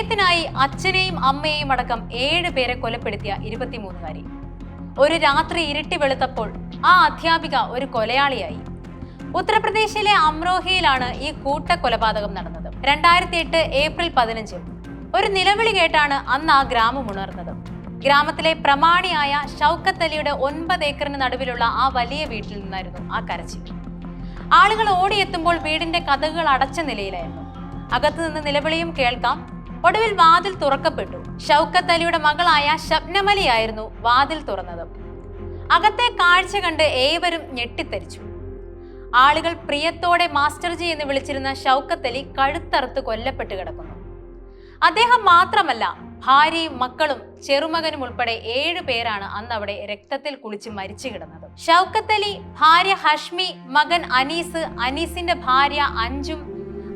പ്രണയത്തിനായി അച്ഛനെയും അമ്മയെയും അടക്കം ഏഴ് പേരെ കൊലപ്പെടുത്തിയ ഇരുപത്തിമൂന്നുകാരി. ഒരു രാത്രി ഇരുട്ടി വെളുത്തപ്പോൾ ആ അധ്യാപിക ഒരു കൊലയാളിയായി. ഉത്തർപ്രദേശിലെ അമ്രോഹയിലാണ് ഈ കൂട്ടക്കൊലപാതകം നടന്നത്. രണ്ടായിരത്തി എട്ട് ഏപ്രിൽ പതിനഞ്ച് ഒരു നിലവിളി കേട്ടാണ് അന്ന് ആ ഗ്രാമം ഉണർന്നത്. ഗ്രാമത്തിലെ പ്രമാണിയായ ഷൗക്കത്ത് അലിയുടെ ഒൻപത് ഏക്കറിന് നടുവിലുള്ള ആ വലിയ വീട്ടിൽ നിന്നായിരുന്നു ആ കരച്ചിൽ. ആളുകൾ ഓടിയെത്തുമ്പോൾ വീടിന്റെ കഥകൾ അടച്ച നിലയിലായിരുന്നു. അകത്തുനിന്ന് നിലവിളിയും കേൾക്കാം. ഒടുവിൽ വാതിൽ തുറക്കപ്പെട്ടു. ഷൗക്കത്ത് അലിയുടെ മകളായ ഷബ്നമലിയായിരുന്നു വാതിൽ തുറന്നത്. അകത്തെ കാഴ്ച കണ്ട് ഏവരും ഞെട്ടിത്തരിച്ചു. ആളുകൾ പ്രിയത്തോടെ മാസ്റ്റർജി എന്ന് വിളിച്ചിരുന്ന ഷൗക്കത്ത് അലി കഴുത്തറുത്ത് കൊല്ലപ്പെട്ട് കിടക്കുന്നു. അദ്ദേഹം മാത്രമല്ല ഭാര്യയും മക്കളും ചെറുമകനും ഉൾപ്പെടെ ഏഴ് പേരാണ് അന്ന് അവിടെ രക്തത്തിൽ കുളിച്ച് മരിച്ചു കിടന്നത്. ഷൗക്കത്ത് അലി ഭാര്യ ഹഷ്മി മകൻ അനീസ് അനീസിന്റെ ഭാര്യ അഞ്ചും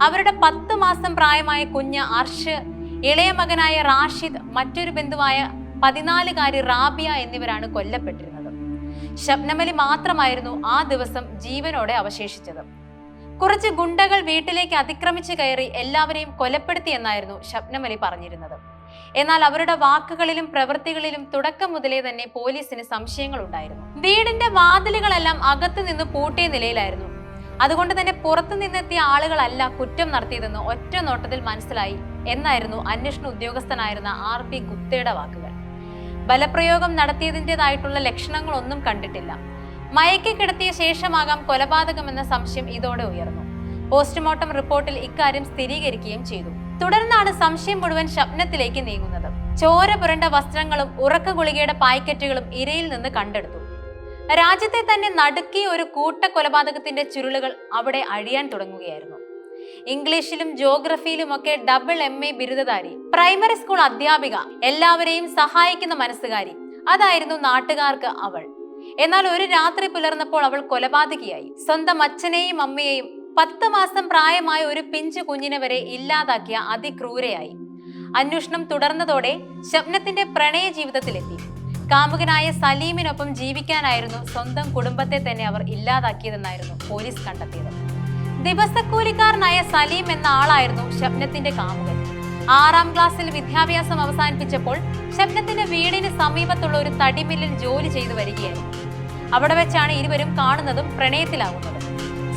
അവരുടെ പത്ത് മാസം പ്രായമായ കുഞ്ഞ് അർഷ് ഇളയ മകനായ റാഷിദ് മറ്റൊരു ബന്ധുവായ പതിനാലുകാരി റാബിയ എന്നിവരാണ് കൊല്ലപ്പെട്ടിരുന്നത്. ശബ്നമലി മാത്രമായിരുന്നു ആ ദിവസം ജീവനോടെ അവശേഷിച്ചത്. കുറച്ച് ഗുണ്ടകൾ വീട്ടിലേക്ക് അതിക്രമിച്ചു കയറി എല്ലാവരെയും കൊലപ്പെടുത്തി എന്നായിരുന്നു ഷബ്നമലി പറഞ്ഞിരുന്നത്. എന്നാൽ അവരുടെ വാക്കുകളിലും പ്രവൃത്തികളിലും തുടക്കം മുതലേ തന്നെ പോലീസിന് സംശയങ്ങൾ ഉണ്ടായിരുന്നു. വീടിന്റെ വാതിലുകളെല്ലാം അകത്തു നിന്ന് പൂട്ടിയ നിലയിലായിരുന്നു. അതുകൊണ്ട് തന്നെ പുറത്തു നിന്നെത്തിയ ആളുകളല്ല കുറ്റം നടത്തിയതെന്ന് ഒറ്റ നോട്ടത്തിൽ മനസ്സിലായി എന്നായിരുന്നു അന്വേഷണ ഉദ്യോഗസ്ഥനായിരുന്ന ആർ പി ഗുപ്തയുടെ വാക്കുകൾ. ബലപ്രയോഗം നടത്തിയതിന്റെതായിട്ടുള്ള ലക്ഷണങ്ങളൊന്നും കണ്ടിട്ടില്ല. മയക്കി കിടത്തിയ ശേഷമാകാം കൊലപാതകമെന്ന സംശയം ഇതോടെ ഉയർന്നു. പോസ്റ്റ്മോർട്ടം റിപ്പോർട്ടിൽ ഇക്കാര്യം സ്ഥിരീകരിക്കുകയും ചെയ്തു. തുടർന്നാണ് സംശയം മുഴുവൻ ശബ്നത്തിലേക്ക് നീങ്ങുന്നത്. ചോര പുരണ്ട വസ്ത്രങ്ങളും ഉറക്ക ഗുളികയുടെ പായ്ക്കറ്റുകളും ഇരയിൽ നിന്ന് കണ്ടെടുത്തു. രാജ്യത്തെ തന്നെ നടുക്കിയ ഒരു കൂട്ട കൊലപാതകത്തിന്റെ ചുരുളുകൾ അവിടെ അഴിയാൻ തുടങ്ങുകയായിരുന്നു. ഇംഗ്ലീഷിലും ജോഗ്രഫിയിലും ഒക്കെ ഡബിൾ എം എ ബിരുദധാരി. പ്രൈമറി സ്കൂൾ അധ്യാപിക എല്ലാവരെയും സഹായിക്കുന്ന മനസ്സുകാരി. അതായിരുന്നു നാട്ടുകാർക്ക് അവൾ. എന്നാൽ ഒരു രാത്രി പുലർന്നപ്പോൾ അവൾ കൊലപാതകിയായി. സ്വന്തം അച്ഛനെയും അമ്മയെയും പത്ത് മാസം പ്രായമായ ഒരു പിഞ്ചു കുഞ്ഞിനെ വരെ ഇല്ലാതാക്കിയ അതിക്രൂരയായി. അന്വേഷണം തുടർന്നതോടെ ശബ്നത്തിന്റെ പ്രണയ ജീവിതത്തിലെത്തി. കാമുകനായ സലീമിനൊപ്പം ജീവിക്കാനായിരുന്നു സ്വന്തം കുടുംബത്തെ തന്നെ അവർ ഇല്ലാതാക്കിയതെന്നായിരുന്നു പോലീസ് കണ്ടെത്തിയത്. ദിവസക്കൂലിക്കാരനായ സലീം എന്ന ആളായിരുന്നു ഷബ്നത്തിന്റെ കാമുകൻ. ആറാം ക്ലാസ്സിൽ വിദ്യാഭ്യാസം അവസാനിപ്പിച്ചപ്പോൾ ഷബ്നത്തിന്റെ വീടിന് സമീപത്തുള്ള ഒരു തടിമില്ലിൽ ജോലി ചെയ്തു വരികയായിരുന്നു. അവിടെ വെച്ചാണ് ഇരുവരും കാണുന്നതും പ്രണയത്തിലാവുന്നത്.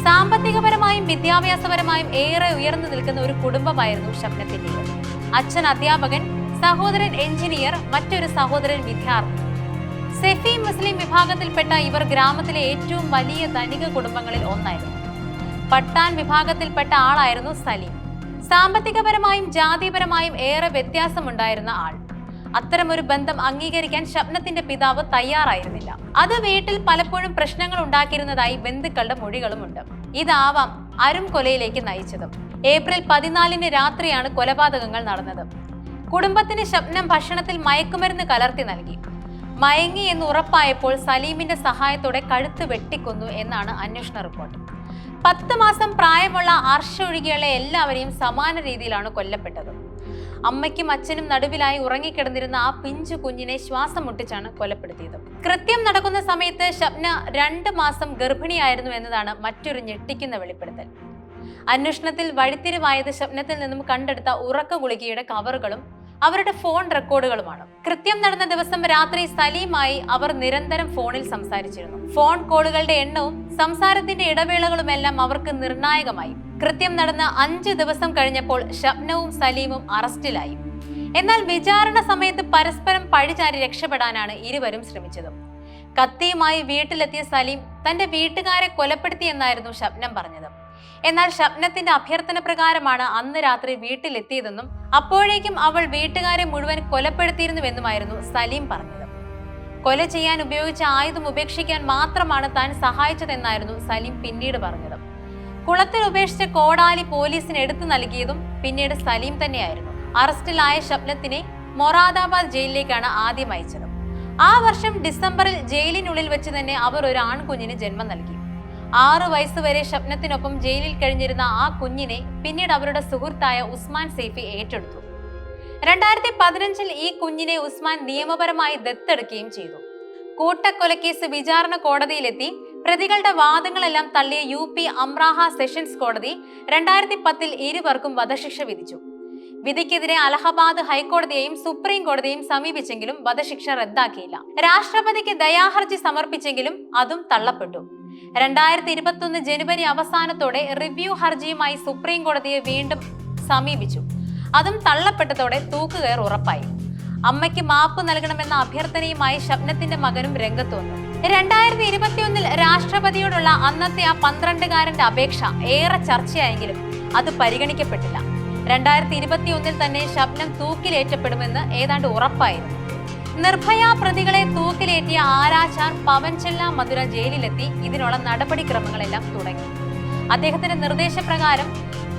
സാമ്പത്തികപരമായും വിദ്യാഭ്യാസപരമായും ഏറെ ഉയർന്നു നിൽക്കുന്ന ഒരു കുടുംബമായിരുന്നു ഷബ്നത്തിന്റേത് അച്ഛൻ അധ്യാപകൻ സഹോദരൻ എഞ്ചിനീയർ മറ്റൊരു സഹോദരൻ വിദ്യാർത്ഥി. സെഫി മുസ്ലിം വിഭാഗത്തിൽപ്പെട്ട ഇവർ ഗ്രാമത്തിലെ ഏറ്റവും വലിയ ധനിക കുടുംബങ്ങളിൽ ഒന്നായിരുന്നു. പട്ടാൻ വിഭാഗത്തിൽപ്പെട്ട ആളായിരുന്നു സലീം. സാമ്പത്തികപരമായും ജാതിപരമായും ഏറെ വ്യത്യാസമുണ്ടായിരുന്ന ആൾ. അത്തരമൊരു ബന്ധം അംഗീകരിക്കാൻ ഷബ്നത്തിന്റെ പിതാവ് തയ്യാറായിരുന്നില്ല. അത് വീട്ടിൽ പലപ്പോഴും പ്രശ്നങ്ങൾ ഉണ്ടാക്കിയിരുന്നതായി ബന്ധുക്കളുടെ മൊഴികളുമുണ്ട്. ഇതാവാം അരും കൊലയിലേക്ക് നയിച്ചതും. ഏപ്രിൽ പതിനാലിന് രാത്രിയാണ് കൊലപാതകങ്ങൾ നടന്നത്. കുടുംബത്തിന് ശബ്നം ഭക്ഷണത്തിൽ മയക്കുമരുന്ന് കലർത്തി നൽകി. മയങ്ങി എന്ന് ഉറപ്പായപ്പോൾ സലീമിന്റെ സഹായത്തോടെ കഴുത്ത് വെട്ടിക്കൊന്നു എന്നാണ് അന്വേഷണ റിപ്പോർട്ട്. പത്ത് മാസം പ്രായമുള്ള അർഷ ഒഴികെയുള്ള എല്ലാവരെയും സമാന രീതിയിലാണ് കൊല്ലപ്പെട്ടത്. അമ്മയ്ക്കും അച്ഛനും നടുവിലായി ഉറങ്ങിക്കിടന്നിരുന്ന ആ പിഞ്ചു കുഞ്ഞിനെ ശ്വാസം മുട്ടിച്ചാണ് കൊലപ്പെടുത്തിയത്. കൃത്യം നടക്കുന്ന സമയത്ത് ഷബ്ന രണ്ട് മാസം ഗർഭിണിയായിരുന്നു എന്നതാണ് മറ്റൊരു ഞെട്ടിക്കുന്ന വെളിപ്പെടുത്തൽ. അന്വേഷണത്തിൽ വഴിത്തിരിവായത് ഷബ്നത്തിൽ നിന്നും കണ്ടെടുത്ത ഉറക്ക ഗുളികയുടെ കവറുകളും അവരുടെ ഫോൺ റെക്കോർഡുകളുമാണ്. കൃത്യം നടന്ന ദിവസം രാത്രി സലീമായി അവർ നിരന്തരം ഫോണിൽ സംസാരിച്ചിരുന്നു. ഫോൺ കോളുകളുടെ എണ്ണവും സംസാരത്തിന്റെ ഇടവേളകളുമെല്ലാം അവർക്ക് നിർണായകമായി. കൃത്യം നടന്ന അഞ്ച് ദിവസം കഴിഞ്ഞപ്പോൾ ഷബ്നവും സലീമും അറസ്റ്റിലായി. എന്നാൽ വിചാരണ സമയത്ത് പരസ്പരം പഴിചാരി രക്ഷപ്പെടാനാണ് ഇരുവരും ശ്രമിച്ചത്. കത്തിയുമായി വീട്ടിലെത്തിയ സലീം തന്റെ വീട്ടുകാരെ കൊലപ്പെടുത്തിയെന്നായിരുന്നു ഷബ്നം പറഞ്ഞത്. എന്നാൽ ഷബ്നത്തിന്റെ അഭ്യർത്ഥന പ്രകാരമാണ് അന്ന് രാത്രി വീട്ടിലെത്തിയതെന്നും അപ്പോഴേക്കും അവൾ വീട്ടുകാരെ മുഴുവൻ കൊലപ്പെടുത്തിയിരുന്നുവെന്നുമായിരുന്നു സലീം പറഞ്ഞത്. കൊല ചെയ്യാൻ ഉപയോഗിച്ച ആയുധം ഉപേക്ഷിക്കാൻ മാത്രമാണ് താൻ സഹായിച്ചതെന്നായിരുന്നു സലീം പിന്നീട് പറഞ്ഞത്. കുളത്തിൽ ഉപേക്ഷിച്ച കോടാലി പോലീസിന് എടുത്തു നൽകിയതും പിന്നീട് സലീം തന്നെയായിരുന്നു. അറസ്റ്റിലായ ഷബ്നത്തിനെ മൊറാദാബാദ് ജയിലിലേക്കാണ് ആദ്യം അയച്ചത്. ആ വർഷം ഡിസംബറിൽ ജയിലിനുള്ളിൽ വെച്ച് തന്നെ അവർ ഒരു ആൺകുഞ്ഞിന് ജന്മം നൽകി. ആറു വയസ്സുവരെ ഷബ്നത്തിനൊപ്പം ജയിലിൽ കഴിഞ്ഞിരുന്ന ആ കുഞ്ഞിനെ പിന്നീട് അവരുടെ സുഹൃത്തായ ഉസ്മാൻ സേഫി ഏറ്റെടുത്തു. രണ്ടായിരത്തി പതിനഞ്ചിൽ ഈ കുഞ്ഞിനെ ഉസ്മാൻ നിയമപരമായി ദത്തെടുക്കുകയും ചെയ്തു. കൂട്ടക്കൊലക്കേസ് വിചാരണ കോടതിയിലെത്തി പ്രതികളുടെ വാദങ്ങളെല്ലാം തള്ളിയ യു പി അമ്രാഹ സെഷൻസ് കോടതി രണ്ടായിരത്തി പത്തിൽ ഇരുവർക്കും വധശിക്ഷ വിധിച്ചു. വിധിക്കെതിരെ അലഹബാദ് ഹൈക്കോടതിയെയും സുപ്രീം കോടതിയും സമീപിച്ചെങ്കിലും വധശിക്ഷ റദ്ദാക്കിയില്ല. രാഷ്ട്രപതിക്ക് ദയാഹർജി സമർപ്പിച്ചെങ്കിലും അതും തള്ളപ്പെട്ടു. രണ്ടായിരത്തി ഇരുപത്തൊന്ന് ജനുവരി അവസാനത്തോടെ റിവ്യൂ ഹർജിയുമായി സുപ്രീം കോടതിയെ വീണ്ടും സമീപിച്ചു. അതും തള്ളപ്പെട്ടതോടെ തൂക്കുകയർ ഉറപ്പായി. അമ്മയ്ക്ക് മാപ്പ് നൽകണമെന്ന അഭ്യർത്ഥനയുമായി ശബ്നത്തിന്റെ മകനും രംഗത്ത് വന്നു രണ്ടായിരത്തി ഇരുപത്തിയൊന്നിൽ രാഷ്ട്രപതിയോടുള്ള അന്നത്തെ ആ പന്ത്രണ്ടുകാരന്റെ അപേക്ഷ ഏറെ ചർച്ചയായെങ്കിലും അത് പരിഗണിക്കപ്പെട്ടില്ല. രണ്ടായിരത്തി ഇരുപത്തിയൊന്നിൽ തന്നെ ശബ്നം തൂക്കിലേറ്റപ്പെടുമെന്ന് ഏതാണ്ട് ഉറപ്പായിരുന്നു. നിർഭയ പ്രതികളെ തൂക്കിലേറ്റിയ ആരാച്ചാർ പവൻചെല്ല മധുര ജയിലിലെത്തി. ഇതിനുള്ള നടപടിക്രമങ്ങളെല്ലാം തുടങ്ങി. അദ്ദേഹത്തിന്റെ നിർദ്ദേശപ്രകാരം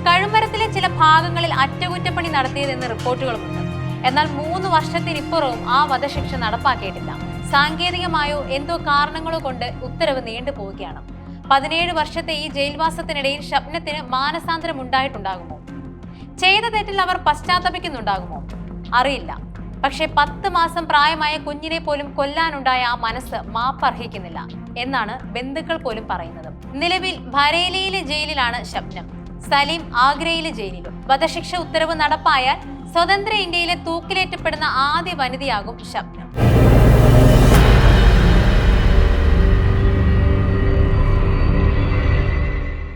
കഴുമരത്തിലെ ചില ഭാഗങ്ങളിൽ അറ്റകുറ്റപ്പണി നടത്തിയതെന്ന് റിപ്പോർട്ടുകളുമുണ്ട്. എന്നാൽ മൂന്ന് വർഷത്തിനിപ്പുറവും ആ വധശിക്ഷ നടപ്പാക്കിയിട്ടില്ല. സാങ്കേതികമായോ എന്തോ കാരണങ്ങളോ കൊണ്ട് ഉത്തരവ് നീണ്ടുപോവുകയാണ് പതിനേഴ് വർഷത്തെ ഈ ജയിൽവാസത്തിനിടയിൽ ഷബ്നത്തിന് മാനസാന്തരം ഉണ്ടായിട്ടുണ്ടാകുമോ ചെയ്ത തെറ്റിൽ അവർ പശ്ചാത്തപിക്കുന്നുണ്ടാകുമോ? അറിയില്ല. പക്ഷെ പത്ത് മാസം പ്രായമായ കുഞ്ഞിനെ പോലും കൊല്ലാനുണ്ടായ ആ മനസ്സ് മാപ്പർഹിക്കുന്നില്ല എന്നാണ് ബന്ധുക്കൾ പോലും പറയുന്നത്. നിലവിൽ ഭരേലിയിലെ ജയിലിലാണ് ശബ്നം. സലീം ആഗ്രയിലെ ജയിലിലും. വധശിക്ഷ ഉത്തരവ് നടപ്പായാൽ സ്വതന്ത്ര ഇന്ത്യയിലെ തൂക്കിലേറ്റപ്പെടുന്ന ആദ്യ വനിതയാകും ശബ്നം.